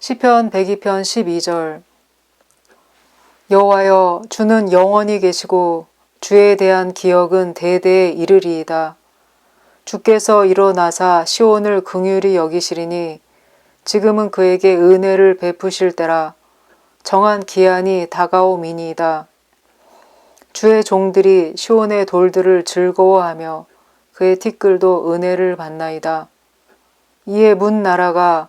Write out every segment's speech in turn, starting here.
시편 102편 12절 여호와여 주는 영원히 계시고 주에 대한 기억은 대대에 이르리이다. 주께서 일어나사 시온을 긍휼히 여기시리니 지금은 그에게 은혜를 베푸실 때라 정한 기한이 다가오미니이다. 주의 종들이 시온의 돌들을 즐거워하며 그의 티끌도 은혜를 받나이다. 이에 문 나라가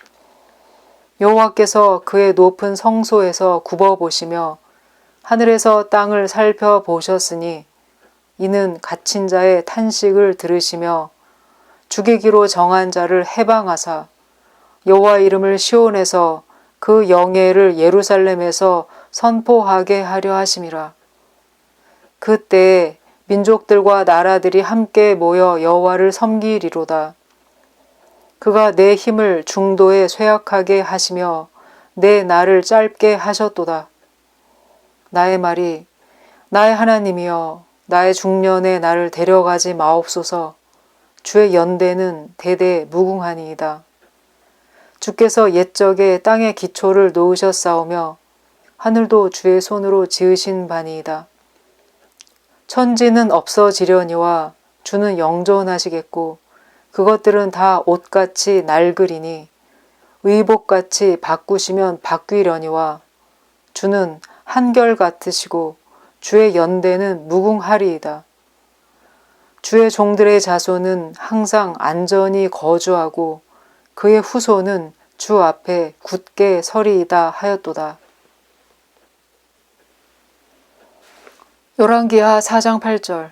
여호와께서 그의 높은 성소에서 굽어 보시며 하늘에서 땅을 살펴보셨으니 이는 갇힌 자의 탄식을 들으시며 죽이기로 정한 자를 해방하사 여호와 이름을 시온에서 그 영예를 예루살렘에서 선포하게 하려 하심이라. 그때에 민족들과 나라들이 함께 모여 여호와를 섬기리로다. 그가 내 힘을 중도에 쇠약하게 하시며 내 날을 짧게 하셨도다. 나의 말이 나의 하나님이여 나의 중년에 나를 데려가지 마옵소서 주의 연대는 대대 무궁하니이다. 주께서 옛적에 땅의 기초를 놓으셨사오며 하늘도 주의 손으로 지으신 바니이다. 천지는 없어지려니와 주는 영존하시겠고 그것들은 다 옷같이 낡으리니 의복같이 바꾸시면 바뀌려니와 주는 한결 같으시고 주의 연대는 무궁하리이다. 주의 종들의 자손은 항상 안전히 거주하고 그의 후손은 주 앞에 굳게 서리이다 하였도다. 요란기하 4장 8절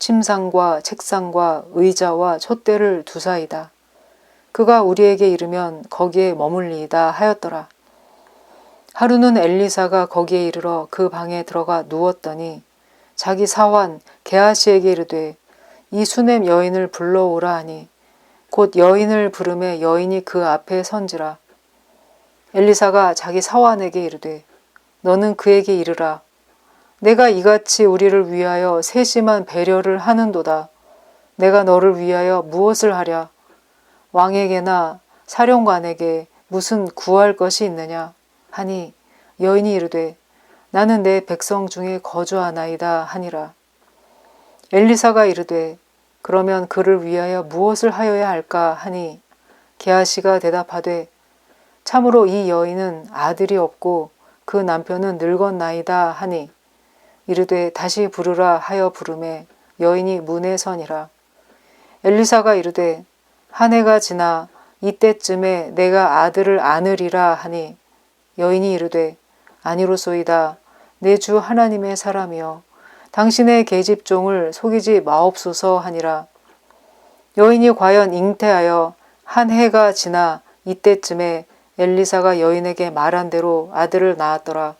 침상과 책상과 의자와 촛대를 두사이다. 그가 우리에게 이르면 거기에 머물리이다 하였더라. 하루는 엘리사가 거기에 이르러 그 방에 들어가 누웠더니 자기 사환 게하시에게 이르되 이 수넴 여인을 불러오라 하니 곧 여인을 부름에 여인이 그 앞에 선지라. 엘리사가 자기 사환에게 이르되 너는 그에게 이르라. 내가 이같이 우리를 위하여 세심한 배려를 하는도다. 내가 너를 위하여 무엇을 하랴? 왕에게나 사령관에게 무슨 구할 것이 있느냐? 하니 여인이 이르되 나는 내 백성 중에 거주하나이다 하니라. 엘리사가 이르되 그러면 그를 위하여 무엇을 하여야 할까 하니 게하시가 대답하되 참으로 이 여인은 아들이 없고 그 남편은 늙었나이다 하니 이르되 다시 부르라 하여 부름에 여인이 문에 서니라. 엘리사가 이르되 한 해가 지나 이때쯤에 내가 아들을 안으리라 하니 여인이 이르되 아니로소이다 내 주 하나님의 사람이여 당신의 계집종을 속이지 마옵소서 하니라. 여인이 과연 잉태하여 한 해가 지나 이때쯤에 엘리사가 여인에게 말한 대로 아들을 낳았더라.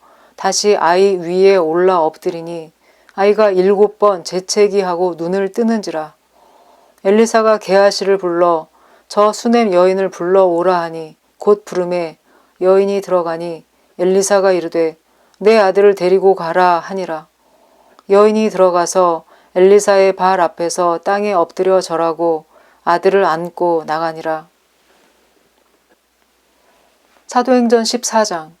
다시 아이 위에 올라 엎드리니 아이가 일곱 번 재채기하고 눈을 뜨는지라. 엘리사가 게하시를 불러 저 수넴 여인을 불러 오라 하니 곧 부름에 여인이 들어가니 엘리사가 이르되 내 아들을 데리고 가라 하니라. 여인이 들어가서 엘리사의 발 앞에서 땅에 엎드려 절하고 아들을 안고 나가니라. 사도행전 14장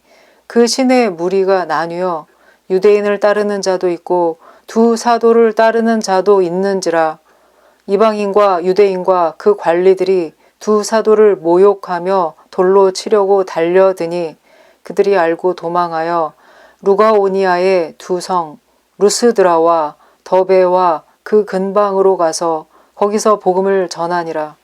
그 신의 무리가 나뉘어 유대인을 따르는 자도 있고 두 사도를 따르는 자도 있는지라 이방인과 유대인과 그 관리들이 두 사도를 모욕하며 돌로 치려고 달려드니 그들이 알고 도망하여 루가오니아의 두 성 루스드라와 더베와 그 근방으로 가서 거기서 복음을 전하니라.